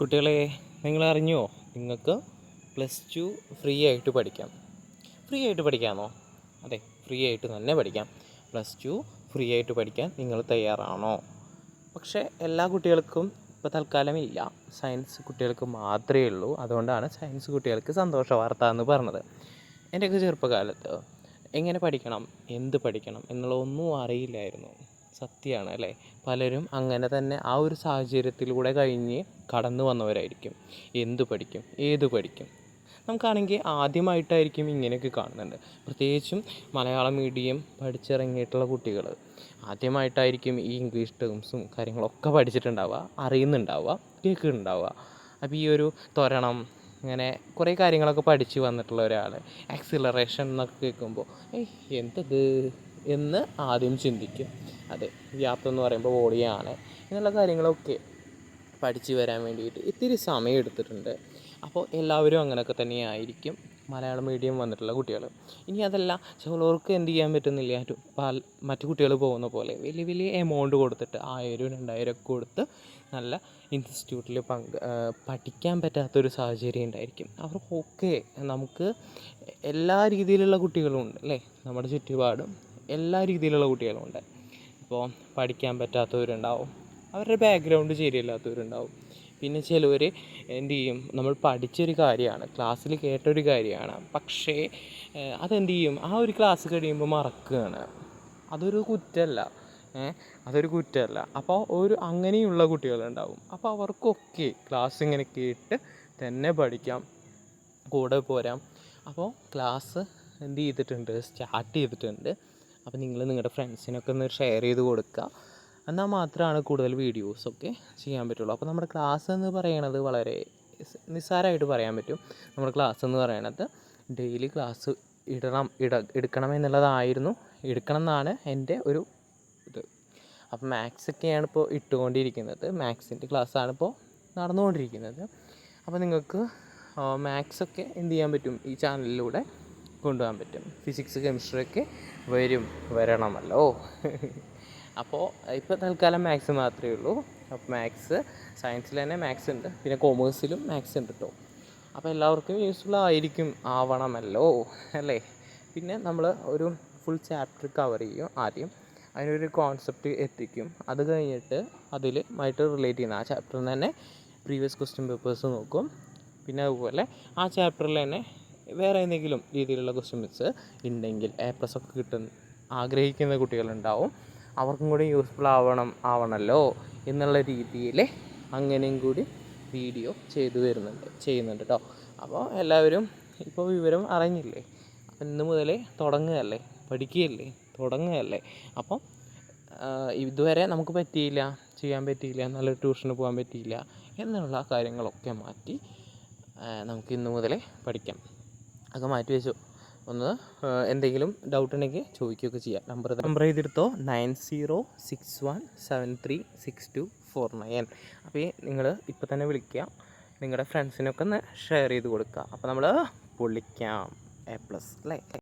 കുട്ടികളെ നിങ്ങൾ അറിഞ്ഞോ നിങ്ങൾക്ക് പ്ലസ് ടു ഫ്രീ ആയിട്ട് പഠിക്കാം. ഫ്രീ ആയിട്ട് പഠിക്കാമോ? അതെ ഫ്രീ ആയിട്ട് തന്നെ പഠിക്കാം. പ്ലസ് ടു ഫ്രീ ആയിട്ട് പഠിക്കാൻ നിങ്ങൾ തയ്യാറാണോ? പക്ഷേ എല്ലാ കുട്ടികൾക്കും ഇപ്പോൾ തൽക്കാലം ഇല്ല സയൻസ് കുട്ടികൾക്ക് മാത്രമേ ഉള്ളൂ. അതുകൊണ്ടാണ് സയൻസ് കുട്ടികൾക്ക് സന്തോഷ വാർത്ത എന്ന് പറഞ്ഞത്. എന്റെയൊക്കെ ചെറുപ്പകാലത്ത് എങ്ങനെ പഠിക്കണം? എന്ത് പഠിക്കണം? എന്നുള്ളതൊന്നും അറിയില്ലായിരുന്നു. സത്യമാണ് അല്ലേ? പലരും അങ്ങനെ തന്നെ ആ ഒരു സാഹചര്യത്തിലൂടെ കഴിഞ്ഞ് കടന്നു വന്നവരായിരിക്കും. എന്തു പഠിക്കും? ഏത് പഠിക്കും? നമുക്കാണെങ്കിൽ ആദ്യമായിട്ടായിരിക്കും ഇങ്ങനെയൊക്കെ കാണുന്നുണ്ട്. പ്രത്യേകിച്ചും മലയാളം മീഡിയം പഠിച്ചിറങ്ങിയിട്ടുള്ള കുട്ടികൾ ആദ്യമായിട്ടായിരിക്കും ഈ ഇംഗ്ലീഷ് ടേംസും കാര്യങ്ങളൊക്കെ പഠിച്ചിട്ടുണ്ടാവുക അറിയുന്നുണ്ടാവുക കേൾക്കുന്നുണ്ടാവുക. അപ്പോൾ ഈ ഒരു ത്വരണം ഇങ്ങനെ കുറേ കാര്യങ്ങളൊക്കെ പഠിച്ച് വന്നിട്ടുള്ള ഒരാൾ ആക്സിലറേഷൻ എന്നൊക്കെ കേൾക്കുമ്പോൾ ഏയ് എന്തത് എന്ന് ആദ്യം ചിന്തിക്കും. അതെ വ്യാപ്തം എന്ന് പറയുമ്പോൾ ഓടിയാണ്. എന്നുള്ള കാര്യങ്ങളൊക്കെ പഠിച്ചു വരാൻ വേണ്ടിയിട്ട് ഇത്തിരി സമയം എടുത്തിട്ടുണ്ട്. അപ്പോൾ എല്ലാവരും അങ്ങനെയൊക്കെ തന്നെയായിരിക്കും. മലയാളം മീഡിയം വന്നിട്ടുള്ള കുട്ടികൾ. ഇനി അതല്ല ചിലവർക്ക് എന്ത് ചെയ്യാൻ പറ്റുന്നില്ല. മറ്റു കുട്ടികൾ പോകുന്ന പോലെ വലിയ വലിയ എമൗണ്ട് കൊടുത്തിട്ട് ആയിരം രണ്ടായിരം ഒക്കെ കൊടുത്ത് നല്ല ഇൻസ്റ്റിറ്റ്യൂട്ടിൽ പങ്ക് പഠിക്കാൻ പറ്റാത്തൊരു സാഹചര്യം ഉണ്ടായിരിക്കും. അവർക്കൊക്കെ നമുക്ക് എല്ലാ രീതിയിലുള്ള കുട്ടികളും ഉണ്ട് അല്ലേ? നമ്മുടെ ചുറ്റുപാടും. എല്ലാ രീതിയിലുള്ള കുട്ടികളും ഉണ്ട് ഇപ്പോൾ പഠിക്കാൻ പറ്റാത്തവരുണ്ടാവും. അവരുടെ ബാക്ക്ഗ്രൗണ്ട് ശരിയല്ലാത്തവരുണ്ടാവും. പിന്നെ ചിലവർ എന്ത് ചെയ്യും? നമ്മൾ പഠിച്ചൊരു കാര്യമാണ് ക്ലാസ്സിൽ കേട്ടൊരു കാര്യമാണ്. പക്ഷേ അതെന്ത് ചെയ്യും? ആ ഒരു ക്ലാസ് കഴിയുമ്പോൾ മറക്കുകയാണ്. അതൊരു കുറ്റമല്ല. അതൊരു കുറ്റമല്ല. അപ്പോൾ ഒരു അങ്ങനെയുള്ള കുട്ടികളുണ്ടാവും. അപ്പോൾ അവർക്കൊക്കെ ക്ലാസ് ഇങ്ങനെ കേട്ട് തന്നെ പഠിക്കാം കൂടെ പോരാം. അപ്പോൾ ക്ലാസ് എന്ത് ചെയ്തിട്ടുണ്ട്? സ്റ്റാർട്ട് ചെയ്തിട്ടുണ്ട്. അപ്പോൾ നിങ്ങൾ നിങ്ങളുടെ ഫ്രണ്ട്സിനൊക്കെ ഒന്ന് ഷെയർ ചെയ്ത് കൊടുക്കുക. എന്നാൽ മാത്രമാണ് കൂടുതൽ വീഡിയോസൊക്കെ ചെയ്യാൻ പറ്റുള്ളൂ. അപ്പോൾ നമ്മുടെ ക്ലാസ് എന്ന് പറയണത് വളരെ നിസ്സാരമായിട്ട് പറയാൻ പറ്റും. നമ്മുടെ ക്ലാസ് എന്ന് പറയണത് ഡെയിലി ക്ലാസ് ഇടണം ഇട എടുക്കണം എന്നുള്ളതായിരുന്നു. എടുക്കണം എന്നാണ് എന്റെ ഒരു ഇത്. അപ്പോൾ മാത്സ് ഒക്കെയാണ് ഇപ്പോൾ ഇട്ടുകൊണ്ടിരിക്കുന്നത്. മാത്സിന്റെ ക്ലാസ്സാണ് ഇപ്പോൾ നടന്നുകൊണ്ടിരിക്കുന്നത്. അപ്പോൾ നിങ്ങൾക്ക് മാത്സൊക്കെ എന്ത് ചെയ്യാൻ പറ്റും ഈ ചാനലിലൂടെ? കൊണ്ടുപോകാൻ പറ്റും. ഫിസിക്സ് കെമിസ്ട്രി ഒക്കെ വരും വരണമല്ലോ. അപ്പോൾ ഇപ്പോൾ തൽക്കാലം മാത്സ് മാത്രമേ ഉള്ളൂ. അപ്പോൾ മാത്സ് സയൻസിൽ തന്നെ മാത്സ് ഉണ്ട്. പിന്നെ കോമേഴ്സിലും മാത്സ് ഉണ്ട് കേട്ടോ അപ്പോൾ എല്ലാവർക്കും യൂസ്ഫുൾ ആയിരിക്കും ആവണമല്ലോ അല്ലേ? പിന്നെ നമ്മൾ ഒരു ഫുൾ ചാപ്റ്റർ കവർ ചെയ്യും ആദ്യം. അതിനൊരു കോൺസെപ്റ്റ് എത്തിക്കും. അത് കഴിഞ്ഞിട്ട് അതിൽ ആയിട്ട് റിലേറ്റ് ചെയ്യുന്ന ആ ചാപ്റ്ററിൽ തന്നെ പ്രീവിയസ് ക്വസ്റ്റ്യൻ പേപ്പേഴ്സ് നോക്കും. പിന്നെ അതുപോലെ ആ ചാപ്റ്ററിൽ തന്നെ വേറെ ഏതെങ്കിലും രീതിയിലുള്ള ക്വസ്റ്റ്യൻസ് ഉണ്ടെങ്കിൽ എ പ്ലസ് ഒക്കെ കിട്ടുന്ന ആഗ്രഹിക്കുന്ന കുട്ടികളുണ്ടാവും. അവർക്കും കൂടി യൂസ്ഫുൾ ആവണം ആവണമല്ലോ എന്നുള്ള രീതിയിൽ അങ്ങനെയും കൂടി വീഡിയോ ചെയ്തു വരുന്നുണ്ട് ചെയ്യുന്നുണ്ട് കേട്ടോ അപ്പോൾ എല്ലാവരും ഇപ്പോൾ വിവരം അറിഞ്ഞില്ലേ? ഇന്ന് മുതലേ തുടങ്ങുകയല്ലേ? പഠിക്കുകയല്ലേ? തുടങ്ങുകയല്ലേ? അപ്പം ഇതുവരെ നമുക്ക് പറ്റിയില്ല ചെയ്യാൻ പറ്റിയില്ല നല്ല ട്യൂഷന് പോകാൻ പറ്റിയില്ല എന്നുള്ള കാര്യങ്ങളൊക്കെ മാറ്റി നമുക്ക് ഇന്ന് മുതലേ പഠിക്കാം. ഒക്കെ മാറ്റി വെച്ചു. ഒന്ന് എന്തെങ്കിലും ഡൗട്ട് ഉണ്ടെങ്കിൽ ചോദിക്കുകയൊക്കെ ചെയ്യാം. Number number ചെയ്തെടുത്തോ nine zero six one seven three six two four nine അപ്പോൾ നിങ്ങൾ ഇപ്പോൾ തന്നെ വിളിക്കുക. നിങ്ങളുടെ ഫ്രണ്ട്സിനൊക്കെ ഒന്ന് ഷെയർ ചെയ്ത് കൊടുക്കുക. അപ്പോൾ നമ്മൾ പൊളിക്കാം. എ പ്ലസ് അല്ലേ?